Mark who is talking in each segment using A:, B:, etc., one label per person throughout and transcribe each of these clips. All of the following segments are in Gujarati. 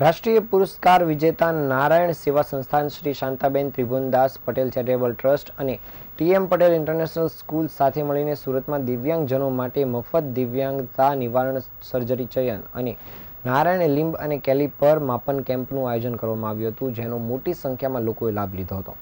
A: રાષ્ટ્રીય પુરસ્કાર વિજેતા નારાયણ સેવા સંસ્થાન શ્રી શાંતાબેન ત્રિભુવનદાસ પટેલ ચેરિટેબલ ટ્રસ્ટ અને ટીએમ પટેલ ઇન્ટરનેશનલ સ્કૂલ સાથે મળીને સુરતમાં દિવ્યાંગજનો માટે મફત દિવ્યાંગતા નિવારણ સર્જરી ચયન અને નારાયણ લિંબ અને કેલિપર માપન કેમ્પનું આયોજન કરવામાં આવ્યું હતું, જેનો મોટી સંખ્યામાં લોકોએ લાભ લીધો હતો.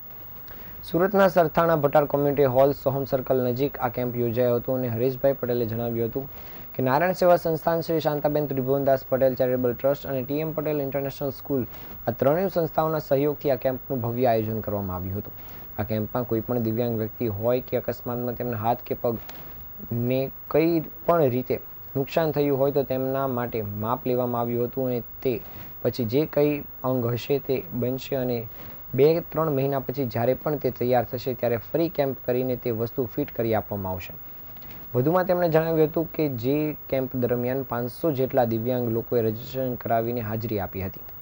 A: સુરતના Sarthana Bhatar community hall Soham circle નજીક આ કેમ્પ યોજાયો હતો અને હરીશભાઈ પટેલે જણાવ્યું હતું કે નારાયણ સેવા સંસ્થાન શ્રી શાંતાબેન ત્રિભુવનદાસ પટેલ ચેરિટેબલ ટ્રસ્ટ અને ટીએમ પટેલ ઇન્ટરનેશનલ સ્કૂલ આ ત્રણેય સંસ્થાઓના સહયોગથી આ કેમ્પનું ભવ્ય આયોજન કરવામાં આવ્યું હતું. આ કેમ્પમાં કોઈ પણ દિવ્યાંગ વ્યક્તિ હોય કે અકસ્માતમાં તેમના હાથ કે પગને કઈ પણ રીતે નુકસાન થયું હોય તો તેમના માટે માપ લેવામાં આવ્યું હતું અને તે પછી જે કંઈ અંગ હશે તે બનશે અને બે ત્રણ મહિના પછી જ્યારે પણ તે તૈયાર થશે ત્યારે ફરી કેમ્પ કરીને તે વસ્તુ ફિટ કરી આપવામાં આવશે. વધુમાં તેમણે જણાવ્યું હતું કે જે કેમ્પ દરમિયાન પાંચસો જેટલા દિવ્યાંગ લોકોએ રજીસ્ટ્રેશન કરાવીને હાજરી આપી હતી.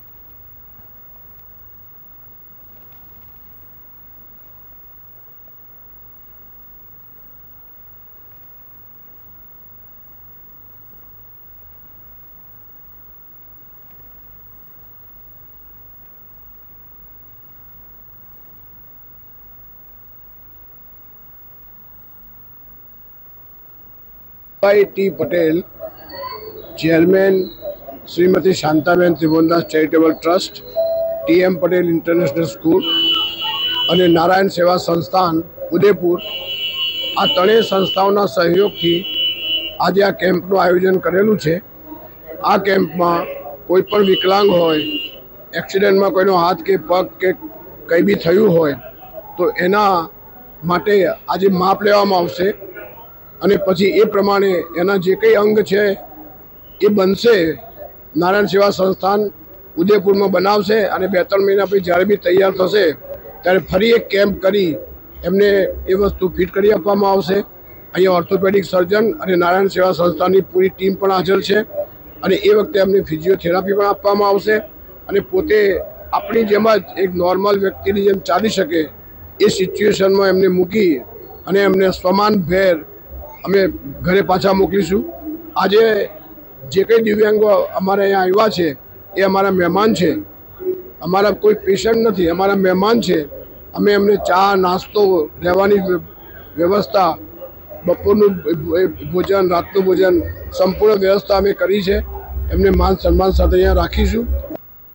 B: ભાઈ T Patel chairman Shrimati Shantaben Tribhuvandas charitable trust TM Patel international school અને નારાયણ સેવા સંસ્થાન ઉદયપુર. આ ત્રણેય સંસ્થાઓના સહયોગથી આજે આ કેમ્પનું આયોજન કરેલું છે. આ કેમ્પમાં કોઈ પણ વિકલાંગ હોય, એક્સિડન્ટમાં કોઈનો હાથ કે પગ કે કંઈ બી થયું હોય, તો એના માટે આજે માપ લેવામાં આવશે. અને પછી એ પ્રમાણે એના જે કંઈ અંગ છે, એ બનશે. નારાયણ સેવા સંસ્થાન ઉદયપુરમાં બનાવશે અને બે ત્રણ મહિના પછી જ્યારે બી તૈયાર થશે, ત્યારે ફરી એક કેમ્પ કરી એમને એ વસ્તુ ફિટ કરી આપવામાં આવશે. અહીંયા ઓર્થોપેડિક સર્જન અને નારાયણ સેવા સંસ્થાની પૂરી ટીમ પણ હાજર છે અને એ વખતે એમને ફિઝિયોથેરાપી પણ આપવામાં આવશે અને પોતે આપણી જેમ જ એક નોર્મલ વ્યક્તિની જેમ ચાલી શકે એ સિચ્યુએશનમાં એમને મૂકી અને એમને સમાન ભેર અમે ઘરે પાછા મોકલીશું. આજે જે કંઈ દિવ્યાંગો અમારે અહીંયા આવ્યા છે, એ અમારા મહેમાન છે. અમારા કોઈ પેશન્ટ નથી, અમારા મહેમાન છે. અમે એમને ચા, નાસ્તો, રહેવાની વ્યવસ્થા, બપોરનું ભોજન, રાતનું ભોજન, સંપૂર્ણ વ્યવસ્થા અમે કરી છે. એમને માન સન્માન સાથે અહીંયા રાખીશું.